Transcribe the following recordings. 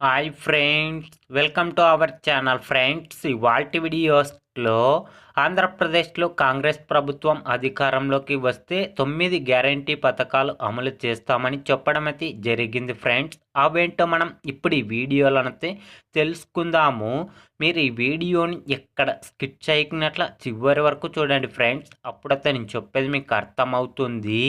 Hi friends welcome to our channel friends ఇవాల్టి వీడియోస్లో ఆంధ్రప్రదేశ్లో కాంగ్రెస్ ప్రభుత్వం అధికారంలోకి వస్తే తొమ్మిది గ్యారంటీ పథకాలు అమలు చేస్తామని చెప్పడం అయితే జరిగింది ఫ్రెండ్స్ అవేంటో మనం ఇప్పుడు ఈ వీడియోలనైతే తెలుసుకుందాము. మీరు ఈ వీడియోని ఎక్కడ స్కిప్ చేయకున్నట్ల చివరి వరకు చూడండి ఫ్రెండ్స్ అప్పుడైతే నేను చెప్పేది మీకు అర్థమవుతుంది.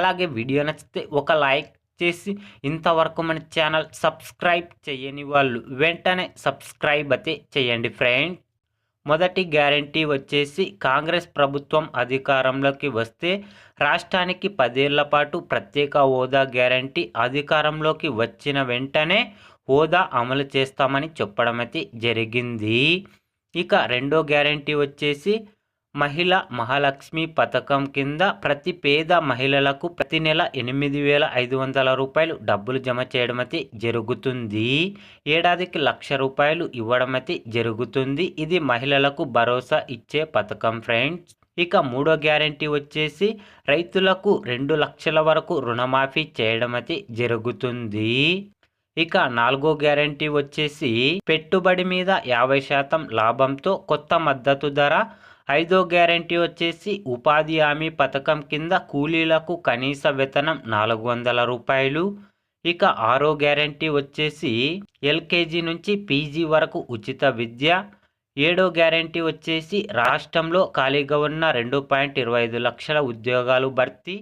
అలాగే వీడియో నచ్చితే ఒక లైక్ చేసి ఇంతవరకు మన ఛానల్ సబ్స్క్రైబ్ చేయని వాళ్ళు వెంటనే సబ్స్క్రైబ్ అయితే చేయండి ఫ్రెండ్. మొదటి గ్యారంటీ వచ్చేసి కాంగ్రెస్ ప్రభుత్వం అధికారంలోకి వస్తే రాష్ట్రానికి పదేళ్ళ పాటు ప్రత్యేక హోదా గ్యారంటీ అధికారంలోకి వచ్చిన వెంటనే హోదా అమలు చేస్తామని చెప్పడం అయితే జరిగింది. ఇక రెండో గ్యారంటీ వచ్చేసి మహిళ మహాలక్ష్మి పథకం కింద ప్రతి పేద మహిళలకు ప్రతి నెల ఎనిమిది వేల ఐదు వందల రూపాయలు డబ్బులు జమ చేయడం అయితే జరుగుతుంది. ఏడాదికి లక్ష రూపాయలు ఇవ్వడం అయితే జరుగుతుంది. ఇది మహిళలకు భరోసా ఇచ్చే పథకం ఫ్రెండ్స్. ఇక మూడో గ్యారంటీ వచ్చేసి రైతులకు రెండు లక్షల వరకు రుణమాఫీ చేయడం అయితే జరుగుతుంది. ఇక నాలుగో గ్యారంటీ వచ్చేసి పెట్టుబడి మీద యాభై శాతం లాభంతో కొత్త మద్దతు ధర. ఐదో గ్యారంటీ వచ్చేసి ఉపాధి హామీ పథకం కింద కూలీలకు కనీస వేతనం నాలుగు వందల రూపాయలు. ఇక ఆరో గ్యారంటీ వచ్చేసి ఎల్కేజీ నుంచి పీజీ వరకు ఉచిత విద్య. ఏడో గ్యారంటీ వచ్చేసి రాష్ట్రంలో ఖాళీగా ఉన్న రెండు పాయింట్ ఇరవై ఐదు లక్షల ఉద్యోగాలు భర్తీ.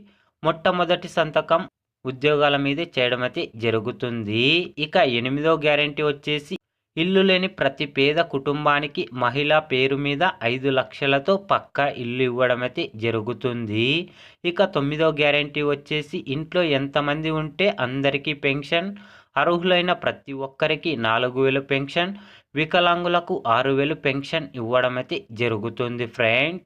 మొట్టమొదటి సంతకం ఉద్యోగాల మీదే చేయడం అయితే జరుగుతుంది. ఇక ఎనిమిదో గ్యారంటీ వచ్చేసి ఇల్లు లేని ప్రతి పేద కుటుంబానికి మహిళ పేరు మీద ఐదు లక్షలతో పక్కా ఇల్లు ఇవ్వడం అయితే జరుగుతుంది. ఇక తొమ్మిదో గ్యారంటీ వచ్చేసి ఇంట్లో ఎంతమంది ఉంటే అందరికీ పెన్షన్ అర్హులైన ప్రతి ఒక్కరికి నాలుగు వేలు పెన్షన్ వికలాంగులకు ఆరు వేలు పెన్షన్ ఇవ్వడం అయితే జరుగుతుంది ఫ్రెండ్.